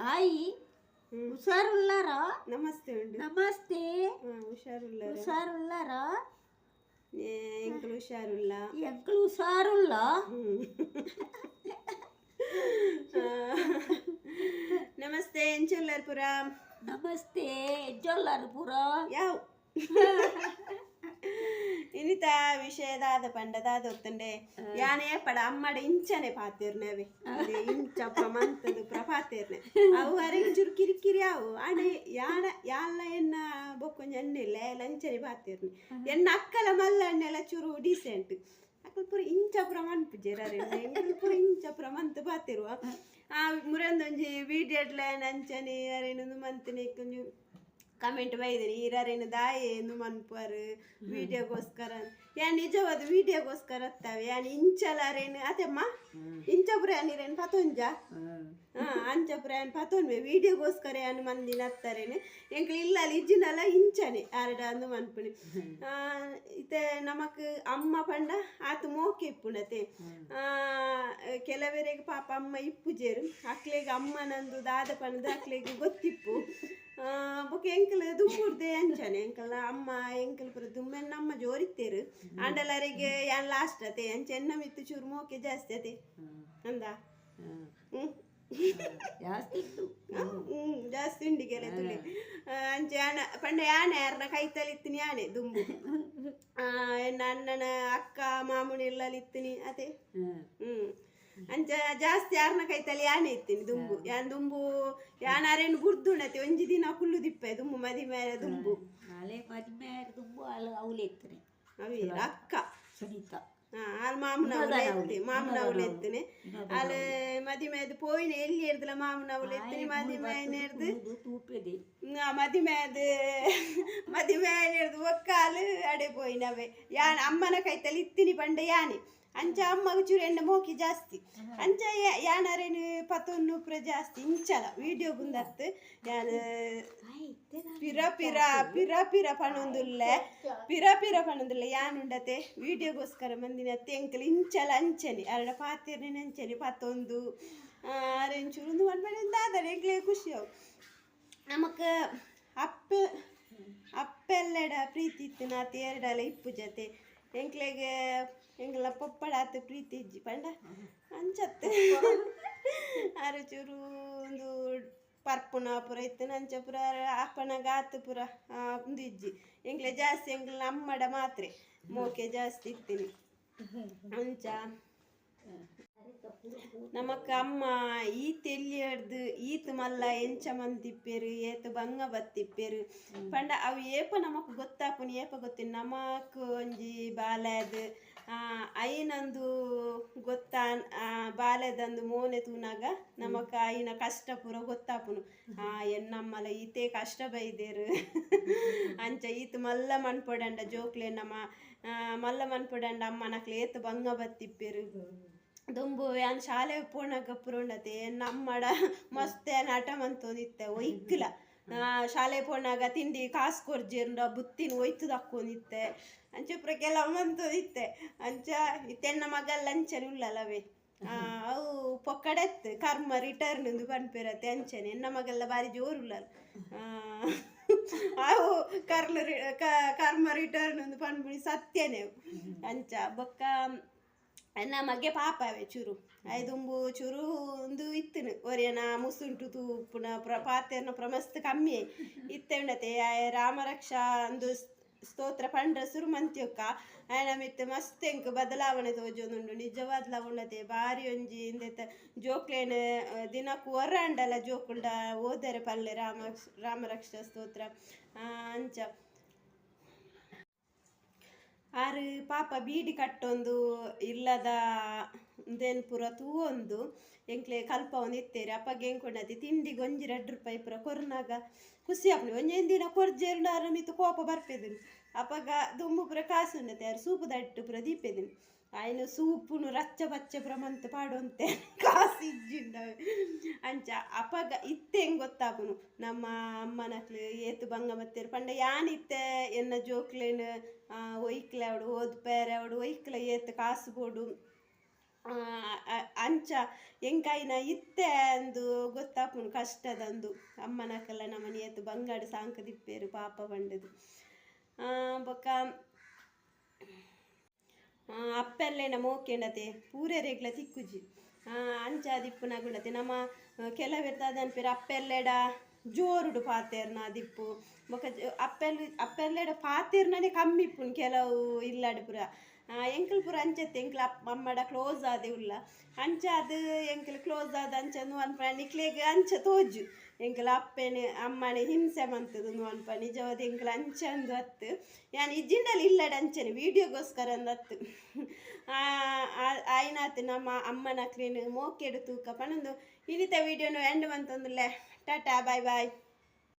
Hi. హుషారుల్లారా నమస్తే అండి. నమస్తే. హుషారుల్లా హుషారుల్లారా ఎంకలు హుషారుల్లా? ఎంకలు హుషారుల్లా? నమస్తే ఎంచోల్లర్పురా నమస్తే ఎంచోల్లర్పురా యావ్. ವಿಷಯದಾದ ಪಂಡದಾದ ಒತ್ತಂಡೆ ಯಾನೇ ಪಡ ಅಮ್ಮಡ ಇಂಚನೆ ಪಾತಿರ್ನವೆ ಅದೇ ಇಂಚ ಪ್ರಮಂತದ ಪ್ರ ಪಾತಿರ್ನೆ ಅವು ಅರೆಗೆ ಚುರು ಕಿರಿಕಿರಿ ಅವು ಅಣೆ ಯಾನ ಯಾಲ ಎನ್ನ ಬೊಕ್ಕೊಂಜ ಎಣ್ಣೆಲ್ಲ ಲಂಚನೆ ಪಾತಿರ್ನೆ ಎನ್ನ ಅಕ್ಕಲ ಮಲ್ಲ ಎಣ್ಣೆಲ್ಲ ಚೂರು ಡೀಸೆಂಟ್ ಅಕ್ಕಲ್ ಪೂರ ಇಂಚ ಪ್ರಮಾಣ ಪುಜೆರರೆ ಎಂಕಲ್ ಪೂರ ಇಂಚ ಪ್ರಮಾಂತ ಪಾತಿರುವ ಆ ಮುರಂದೊಂಜಿ ವಿಡಿಯೋಡ್ಲ ನಂಚನೆ ಅರೇನೊಂದು ಮಂತನೆ ಕೊಂಚ ಕಮೆಂಟ್ ಬೈದಿನಿ ಇರರೇನು ದಾಯಿ ಎಂದು ಮನ್ಪರು ವಿಡಿಯೋಗೋಸ್ಕರ ಯಾ ನಿಜವಾದ ವಿಡಿಯೋಗೋಸ್ಕರ ಅತ್ತವೆ? ಯಾನ್ ಇಂಚಲಾರೇನು? ಅತೆಮ್ಮ ಇಂಚ ಯಾನಿರೇನು ಪತೊಂಜ? ಹಾ ಅಂಚಪುರ ಯಾನ್ ಪತೊನ್ವೆ ವಿಡಿಯೋಗೋಸ್ಕರ ಯಾನು ಮಂದಿನ ಅತ್ತರೇನು? ಎಂಕ್ಲು ಇಲ್ಲ ಇಜ್ಜಿನಲ್ಲ ಇಂಚನೆ. ಆರಡ ಅಂದು ಮನ್ಪುಣಿ. ಇತ್ತೆ ನಮಕ್ ಅಮ್ಮ ಪಂಡ ಆತು ಮೋಕೆ ಇಪ್ಪುಣತೆ. ಆ, ಕೆಲವರಿಗೆ ಪಾಪ ಅಮ್ಮ ಇಪ್ಪುಜೇರು ಅಕ್ಲೆಗೆ ಅಮ್ಮನಂದು ದಾದ ಪಂಡದ ಅಕ್ಲೆಗೆ ಗೊತ್ತಿಪ್ಪು. ಬೊಕ ಎಂಕಲ್ ದುಮ್ಮುರ್ದೆ ಅಂಚನೆ ಎಂಕಲ್ ಅಮ್ಮ ಎಂಕಲ್ ಪುರ ದುಮ್ಮೆನ್ ನಮ್ಮ ಜೋರಿತ್ತೇರು ಆಂಡಲರಿಗೆ ಯಾನ್ ಲಾಸ್ಟ್ ಅತೆ ಅಂಚೆ ಎನ್ನ ಮಿತ್ತು ಚೂರು ಮೋಕೆ ಜಾಸ್ತಿ ಅತೆ. ಅಂದ? ಹ್ಮ್. ಜಾಸ್ತಿ ಉಂಡಿಗೆಲ್ಲ ತುಳಿ. ಅಂಚೆ ಯಾನ ಪಂಡ ಯಾನೆ ಯಾರನ್ನ ಕೈ ಇತ್ತಿನಿ ಯಾನೆ ದುಂಬು. ಆ, ಎನ್ನ ಅಣ್ಣನ ಅಕ್ಕ ಮಾಮುನಿ ಎಲ್ಲ ಇತ್ತಿನಿ ಅದೇ ಹ್ಮ್. ಅಂಚ ಜಾಸ್ತಿ ಯಾರನ್ನ ಕೈತಲ್ಲಿ ಯಾನೆ ಇತ್ತೀನಿ ದುಂಬು ಯಾನ್ ದುಂಬು ಯಾನಾರೇನು ಗುರ್ದುಣತೆ ಒಂಜಿ ದಿನ ಕುಲ್ಲು ದಿಪ್ಪೆ ದುಂಬು ಮದಿ ಮೇಲೆ ದುಂಬು ನಾಳೆ ಮದುವೆ ತುಂಬ ಅಲ್ಲ ಅವಳು ಎತ್ತನೆ ಅವಿ ಅಕ್ಕ ಸುನೀತಾ ಹಾ ಆಲ್ ಮಾಮನ ಅವಳು ಎತ್ತಿ ಮಾಮನ ಅವಳು ಎತ್ತನೆ ಅಲ್ಲಿ ಮದಿ ಮೇದು ಪೋಯಿನ ಎಲ್ಲಿ ಎರ್ದಲ ಮಾಮನ ಅವಳು ಎತ್ತಿನಿ ಮದಿ ಮೇಯ್ನ ಎರ್ದು ಇದು ತೂಪೆದೆ ಮದಿ ಮೇದು ಮದಿ ಮೇಯ್ನ ಎರ್ದು ಒಕ್ಕಾಲು ಅಡೆ ಪೋಯಿನವೆ ಯಾನ್ ಅಮ್ಮನ ಕೈತಲ್ಲಿ ಇತ್ತಿನಿ ಪಂಡ ಯಾನೆ ಅಂಚ ಅಮ್ಮಗ ಚೂರು ಎಣ್ಣೆ ಮೋಕಿ ಜಾಸ್ತಿ. ಅಂಚ ಯಾನಾರೇನು ಪತ್ತೊನ್ನು ಪುರ ಜಾಸ್ತಿ ಇಂಚಲ ವಿಡಿಯೋ ಗುಂದತ್ತು ಯಾನ್ ಪಿರ ಪಿರ ಪಿರ ಪಿರ ಪಣೊಂದುಲ್ಲ. ಪಿರ ಪಿರ ಪಣೊಂದುಲ್ಲ ಯಾನುಂಡತೆ ವಿಡಿಯೋಗೋಸ್ಕರ ಮಂದಿನ ತೆಂಕಲ್ ಇಂಚಲ ಅಂಚನೆ ಅರಡ ಪಾತಿರ್ನೆ ಅಂಚನೆ ಪತ್ತೊಂದು ಅರೆಂಚೂರು ಒಂದು ಮಾಡ್ಬೇಡ ಆದರೆ ಎಂಕ್ಲೆ ಖುಷಿ ಅವು. ನಮಕ್ ಅಪ್ಪ ಅಪ್ಪೆಲ್ಲಡ ಪ್ರೀತಿ ಇತ್ತು ನಾ ಎರಡಲ್ಲ ಇಪ್ಪು ಜೊತೆ. ಎಂಕ್ಲೆಗೆ ಎಂಕ್ಲ ಪಪ್ಪಡ ಆತು, ಪ್ರೀತಿ ಇಜ್ಜಿ, ಪಂಡ? ಅಂಚತ್ತೆ ಅರೆ ಚೂರು ಒಂದು ಪರ್ಪುನ ಪುರ ಇತ್ತು ನಂಚ ಪುರ ಅಪ್ಪನಾಗ ಆತು ಪುರ ಒಂದು ಇಜ್ಜಿ. ಎಂಕ್ಲೆ ಜಾಸ್ತಿ ಎಂಗ್ಲ ಅಮ್ಮಡ ಮಾತ್ರೆ. ಮೋಕೆ ಜಾಸ್ತಿ ಇತ್ತಿನಿ ಅಂಚ ನಮಕ್ಕ ಅಮ್ಮ ಈತ್ ಎಲ್ಲಿ ಹಿಡ್ದು ಈತ್ ಮಲ್ಲ ಎಂಚ ಮಂದಿಪ್ಪೇರು, ಏತು ಬಂಗ ಬತ್ತಿಪ್ಪೇರು. ಪಂಡ ಅವು ಏಪ ನಮಕ್ ಗೊತ್ತಾಪುನಿ, ಏಪ ಗೊತ್ತಿನ? ನಮಕ್ ಒಂಜಿ ಬಾಲ್ಯದ ಐನಂದು ಗೊತ್ತಾ ಬಾಲ್ಯದಂದು ಮೋನೆ ತೂನಾಗ ನಮಕ್ ಐನ ಕಷ್ಟ ಪೂರ ಗೊತ್ತಾಪುನು. ಆ, ಎನ್ನಮ್ಮಲ ಈತೆ ಕಷ್ಟ ಬೈದೇರು. ಅಂಚ ಈತ್ ಮಲ್ಲ ಮನ್ಪೊಡಂಡ ಜೋಕ್ಲೆ ನಮ್ಮ ಆ, ಮಲ್ಲ ಮನ್ಪೊಡಂಡ ಅಮ್ಮನಕ್ಲೆ ಏತ್ ಬಂಗ ಬತ್ತಿಪ್ಪೇರು ದುಂಬು ಯಾನ್ ಶಾಲೆ ಪೂರ್ಣಗ ಪುರುಂಡತೆ ನಮ್ಮಡ ಮಸ್ತ್ ಏನ್ ಆಟ ಮಂತೋದಿತ್ತೆ ಒಯ್ಕಲ ಶಾಲೆ ಪೋಣಾಗ ತಿಂಡಿ ಕಾಸು ಕೊರ್ಜಿಂಡ ಬುತ್ತಿನ ಒಯ್ತು ದಕ್ಕೊಂಡಿತ್ತೆ ಅಂಚೆ ಪ್ರಕೆಲ್ಲ ಮಂತೋದಿತ್ತೆ ಅಂಚ ಇತ್ತೆನ್ನ ಮಗಲ್ ಲಂಚನೆ ಉಳ್ಳಲ್ಲವೇ. ಅವು ಪೊಕ್ಕಡೆತ್ ಕರ್ಮ ರಿಟರ್ನ್ ಎಂದು ಪನ್ಪಿರತ್ತೆ ಅಂಚನೆ. ಎನ್ನ ಮಗೆಲ್ಲ ಬಾರಿ ಆ, ಕರ್ಮ ರಿಟರ್ನ್ ಒಂದು ಪನ್ಬಿಡಿ ಸತ್ಯನೇ. ಅಂಚ, ಬೊಕ್ಕ ನಮಗೆ ಪಾಪವೆ ಚೂರು. ಐದುಂಬು ಚೂರು ಒಂದು ಇತ್ತನು. ಒರಿಯನ ಮುಸುಂಟು ತೂಪುನ ಪ್ರ ಪ್ರಮಸ್ತ್ ಕಮ್ಮಿ. ಇತ್ತೆ ಉಂಡತೆ ರಾಮರಕ್ಷಾ ಒಂದು ಸ್ತೋತ್ರ. ಪಂಡ್ರ ಸುರುಮಂತ್ಯೊಕ್ಕ. ಆಯ್ನ ಮಿತ್ತ್ ಮಸ್ತ್ ಎಂಕ್ ಬದಲಾವಣೆ ತೋಜೊಂದುಂಡು. ನಿಜವಾದ ಉಂಡತೆ ಬಾರಿ ಒಂಜಿ ಇಂದೆತ ಜೋಕ್ಲೇನ್ ದಿನಕ್ಕೂ ಹೊರಾಂಡಲ್ಲ ಜೋಕುಂಡ ಓದರೆ ಪಲ್ಲೆ ರಾಮ, ರಾಮರಕ್ಷ ಸ್ತೋತ್ರ. ಅಂಚ. ಆರು ಪಾಪ ಬೀಡಿ ಕಟ್ಟೊಂದು ಇಲ್ಲದ ದೇನ್ ಪೂರ ತೂವೊಂದು. ಎಂಕ್ಲೆ ಕಲ್ಪ ಒಂದು ಇತ್ತೇರಿ ಅಪ್ಪಗೆ ಎಂಕೊಂಡತಿ ತಿಂಡಿ ಒಂಜಿ ಎರಡು ರೂಪಾಯಿ ಪೂರ ಕೊರ್ನಾಗ. ಖುಷಿ ಆಪ್ನಿ ಒಂಜೇನ್ ದಿನ ಕೊರ್ಜೇರುಂಡ ಮಿತ್ತು ಕೋಪ ಬರ್ಪೆದಿನಿ. ಅಪ್ಪಗ ದುಂಬು ಪೂರ ಕಾಸು ಉಂಡತೆ ಯಾರು ಸೂಪು ದಟ್ಟು ಪುರ ದೀಪೆದಿನಿ. ಆಯ್ನು ಸೂಪುನು ರಚ್ಚ ಬಚ್ಚ ಪುರ ಮಂತ್ ಪಾಡೊಂತೆ. ಕಾಸು ಇಜ್ಜಿಂಡವೆ ಅಂಚ ಅಪಗ ಇತ್ತೆ ಹೆಂಗ್ ಗೊತ್ತಾಪುನು. ನಮ್ಮ ಅಮ್ಮನಕ್ಲು ಏತು ಬಂಗ ಮತ್ತೇರು, ಪಂಡ ಯಾನಿತ್ತೆ ಎನ್ನ ಜೋಕ್ಲೇನು ಒಯ್ಕ್ಲೆ ಅವಡು ಓದ್ ಪೇರೆ ಅವಡು, ಒಯ್ಕ್ಲೆ ಏತ್ ಕಾಸು ಬೋಡು. ಅಂಚ ಎಂಕಾಯಿನ ಇತ್ತೆ ಅಂದು ಗೊತ್ತಾಪುನು ಕಷ್ಟದಂದು. ಅಮ್ಮನಕಲ್ಲ ನಮ್ಮನೆ ನಿಯತ್ತು ಬಂಗಾಡು ಸಾಂಕ ದಿಪ್ಪೇರು ಪಾಪ ಬಂಡದು. ಬೊಕ್ಕ ಅಪ್ಪೆಲ್ಲೆನ ಮೋಕೆಂಡತೆ ಪೂರೆ ರೇಗ್ಲ ತಿಕ್ಕುಜಿ. ಅಂಚ ದಿಪ್ಪುನ ಗುಣತೆ ನಮ್ಮ ಕೆಲವೆರ್ತಾದ ಅನ್ಪೇರು ಅಪ್ಪೆಲ್ಲೆಡ ಜೋರುಡು ಪಾತೆರ್ನ ದಿಪ್ಪು. ಬೊಕ್ಕ ಅಪ್ಪೆಲ್, ಅಪ್ಪೆಲ್ಲೆಡ ಪಾತೆರ್ನನೆ ಕಮ್ಮಿ ಇಪ್ಪುನು ಕೆಲವು ಇಲ್ಲಾಡು ಪುರ. ಎಂಕಲ್ ಪುರ ಅಂಚತ್ತೆ, ಎಂಕ್ಲ ಅಪ್ಪ, ಅಮ್ಮಡ ಕ್ಲೋಸ್ ಆದೆ ಉಲ್ಲ. ಅಂಚ ಅದು ಎಂಕಲ್ ಕ್ಲೋಸ್ ಆದ ಅಂಚ ಅನ್ಪ ನಿಕ್ಲೆಗ್ ಅಂಚ ತೋಜು ಎಂಕಲ ಅಪ್ಪೆನೆ, ಅಮ್ಮನೆ ಹಿಂಸೆ ಮಂತದು ಅನ್ಪ ನಿಜವಾದ ಎಂಕಲ ಅಂಚ ಅಂದು ಅತ್ತು. ಯಾನ್ ಇಜ್ಜಿಂಡಲ್ಲಿ ಇಲ್ಲಡ ಅಂಚನೆ, ವೀಡಿಯೋಗೋಸ್ಕರ ಅಂದು ಅತ್ತು. ಆಯ್ನಾತು ನಮ್ಮ ಅಮ್ಮನ ಕ್ಲೀನ್ ಮೋಕೆಡು ತೂಕ ಪಣಂದು ಇನಿತ ವೀಡಿಯೋನು ಎಂಡ್ ಮಂತೊಂದುಲ್ಲೆ. ಟಾಟಾ, ಬಾಯ್ ಬಾಯ್.